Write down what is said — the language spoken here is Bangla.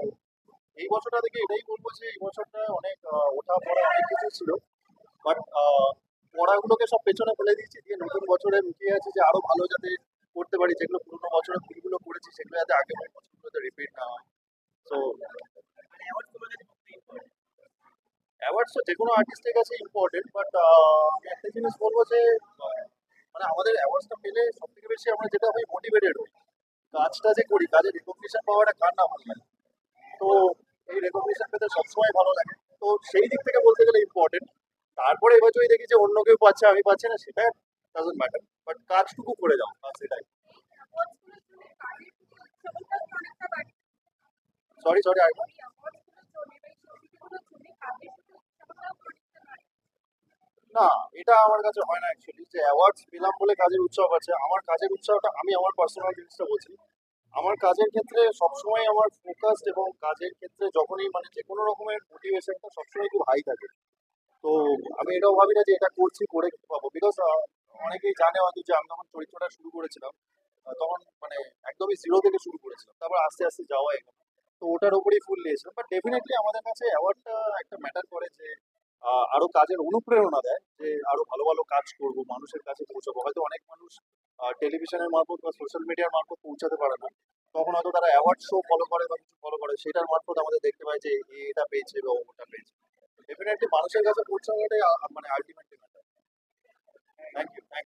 হোক। এই বছরটা থেকে এটাই বলব যে এই বছরটা অনেক ওঠা পড়া অনেক কিছু ছিল। বাট পড়াগুলোকে সব পেছনে ফেলে দিয়েছি। দিয়ে নতুন বছরে লুকিয়ে আছে যে আরও ভালো যাতে করতে পারি। যেগুলো পুরোনো বছরে ভুলগুলো করেছি সেগুলো যাতে আগের বছরগুলোতে রিপিট না হয়। তো অ্যাওয়ার্ডস তো যে কোনো আর্টিস্টের কাছে ইম্পর্টেন্ট বাট আমি একটা জিনিস বলব যে মানে আমাদের অ্যাওয়ার্ডসটা পেলে সব থেকে বেশি আমরা যেটা হই মোটিভেটেড হই। কাজটা যে করি কাজের রেকগনিশন পাওয়াটা কার না ভালো লাগে? তো এই রেকগনিশন পেতে সবসময় ভালো লাগে। তো সেই দিক থেকে বলতে গেলে ইম্পর্টেন্ট তারপরে এবার যদি দেখি যে অন্য কেউ পাচ্ছে, আমি পাচ্ছি না, সেটা ডাজন্ট ম্যাটার বাট কাজটুকু করে যাও বাস এটাই। সরি সরি না, এটা আমার কাছে হয় না অ্যাকচুয়ালি যে অ্যাওয়ার্ডস পেলাম বলে কাজের উৎসব আছে, আমার কাজের উৎসবটা আমি, আমার পার্সোনাল জিনিসটা বলছি। আমার কাজের ক্ষেত্রে সবসময় আমার ফোকাসড এবং কাজের ক্ষেত্রে যখনই মানে যে কোনো রকমের মোটিভেশনটা সবসময় খুব হাই থাকে। তো আমি এটাও ভাবি না যে এটা করছি করে খেতে পাবো? বিকজ অনেকেই জানে হয়তো যে আমি যখন চরিত্রটা শুরু করেছিলাম তখন মানে একদমই জিরো থেকে শুরু করেছিলাম। তারপর আস্তে আস্তে যাওয়া এগো তো ওটার উপরেই ফুল নিয়েছিলাম বাট ডেফিনেটলি আমাদের কাছে অ্যাওয়ার্ডটা একটা ম্যাটার করে যে আরও কাজের অনুপ্রেরণা দেয় যে আরও ভালো ভালো কাজ করব, মানুষের কাছে পৌঁছাবো। হয়তো অনেক মানুষ টেলিভিশনের মারফত বা সোশ্যাল মিডিয়ার মারফত পৌঁছাতে পারে না। তখন হয়তো তারা অ্যাওয়ার্ড শো ফলো করে বা কিছু ফলো করে, সেটার মারফত আমাদের দেখতে পাই যে এটা পেয়েছে বা ওটা পেয়েছে। ডেফিনেটলি মানুষের কাছে পৌঁছানোটাই মানে ultimately matter thank you thank